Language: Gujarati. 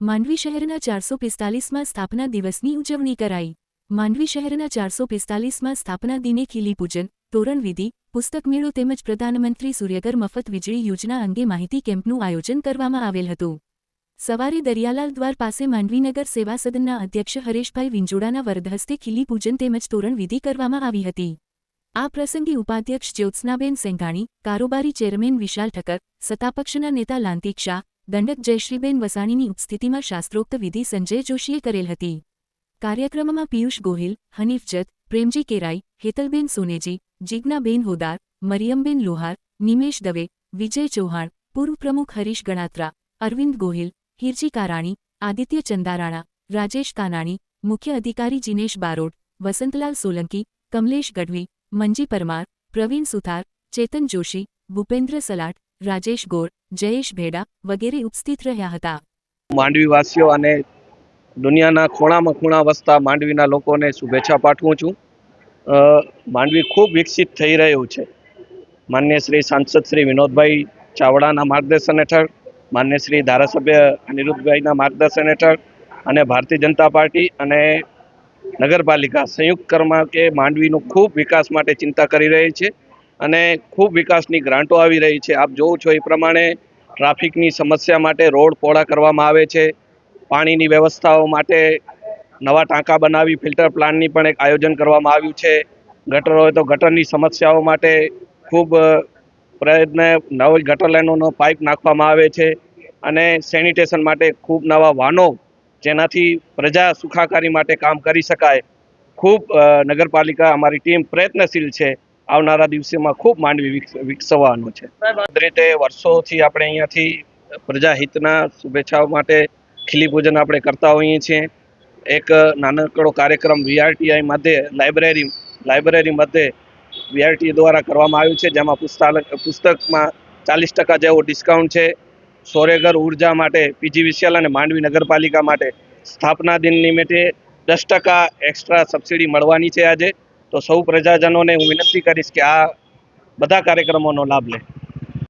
માંડવી શહેરના ચારસો પિસ્તાલીસમાં સ્થાપના દિવસની ઉજવણી કરાઈ. માંડવી શહેરના ચારસો પિસ્તાલીસમાં સ્થાપના દિને ખીલીપૂજન તોરણવિધિ તોરણ પુસ્તક મેળો તેમજ પ્રધાનમંત્રી સૂર્યઘર મફત વીજળી યોજના અંગે માહિતી કેમ્પનું આયોજન કરવામાં આવેલ હતું. સવારે દરિયાલાલ દ્વાર પાસે માંડવીનગર સેવા સદનના અધ્યક્ષ હરેશભાઈ વિંજોડાના વરદહસ્તે ખીલીપૂજન તેમજ તોરણ વિધિ કરવામાં આવી હતી. આ પ્રસંગે ઉપાધ્યક્ષ જ્યોત્સનાબેન સેંઘાણી કારોબારી ચેરમેન વિશાલ ઠક્કર, સત્તાપક્ષના નેતા લાંતિક શાહ દંડક જયશ્રીબેન વસાણીની ઉપસ્થિતિમાં શાસ્ત્રોક્ત વિધિ સંજય જોશીએ કરેલ હતી. કાર્યક્રમમાં પિયુષ ગોહિલ, હનીફ જત, પ્રેમજી કેરાઈ, હેતલબેન સોનેજી, જીજ્ઞાબેન હોદાર, મરિયમબેન લોહાર, નિમેશ દવે, વિજય ચૌહાણ, પૂર્વ પ્રમુખ હરીશ ગણાત્રા, અરવિંદ ગોહિલ, હિરજી કારાણી, આદિત્ય ચંદારાણા, રાજેશ કાનાણી, મુખ્ય અધિકારી જીનેશ બારોટ, વસંતલાલ સોલંકી, કમલેશ ગઢવી, મંજી પરમાર, પ્રવીણ સુથાર, ચેતન જોશી, ભૂપેન્દ્ર સલાટ રાજેશ ગોર જયેશ ભેડા વગેરે ઉપસ્થિત રહ્યા હતા. માંડવીવાસીઓ અને દુનિયાના ખૂણામાં ખૂણા વસતા માંડવીના લોકોને શુભેચ્છા પાઠવું છું. માંડવી ખૂબ વિકસિત થઈ રહ્યું છે. માન્ય શ્રી સાંસદ શ્રી વિનોદભાઈ ચાવડાના માર્ગદર્શન હેઠળ માન્ય શ્રી ધારાસભ્ય અનિરુદ્ધભાઈના માર્ગદર્શન હેઠળ અને ભારતીય જનતા પાર્ટી અને નગરપાલિકા સંયુક્ત કરમાં કે માંડવીનો ખૂબ વિકાસ માટે ચિંતા કરી રહી છે. અને ખૂબ વિકાસની ગ્રાન્ટો આવી રહી છે. આપ જોવો છો એ પ્રમાણે ટ્રાફિકની સમસ્યા માટે રોડ પહોળા કરવામાં આવે છે. પાણીની વ્યવસ્થાઓ માટે નવા ટાંકા બનાવી, ફિલ્ટર પ્લાન્ટની પણ એક આયોજન કરવામાં આવ્યું છે. ગટર હોય તો ગટરની સમસ્યાઓ માટે ખૂબ પ્રયત્ન, નવી ગટર લાઈનોનો પાઇપ નાખવામાં આવે છે અને સેનિટેશન માટે ખૂબ નવા વાહનો જેનાથી પ્રજા સુખાકારી માટે કામ કરી શકાય. ખૂબ નગરપાલિકા અમારી ટીમ પ્રયત્નશીલ છે. આવનારા દિવસોમાં ખૂબ માંડવી વિકસવાનો છે. રીતે વર્ષોથી આપણે અહીંયાથી પ્રજાહિતના શુભેચ્છાઓ માટે ખીલી પૂજન આપણે કરતા હોઈએ છીએ. એક નાનકડો કાર્યક્રમ વીઆરટીઆઈ મધ્યે, લાઇબ્રેરી લાઇબ્રેરી મધ્યે વીઆરટી દ્વારા કરવામાં આવ્યું છે, જેમાં પુસ્તક પુસ્તકમાં ચાલીસ ટકા જેવો ડિસ્કાઉન્ટ છે. સોરેગર ઊર્જા માટે પીજીવીસીએલ અને માંડવી નગરપાલિકા માટે સ્થાપના દિન નિમિત્તે દસ ટકા એક્સ્ટ્રા સબસિડી મળવાની છે આજે. તો સૌ પ્રજાજનોને હું વિનંતી કરીશ કે આ બધા કાર્યક્રમોનો લાભ લે.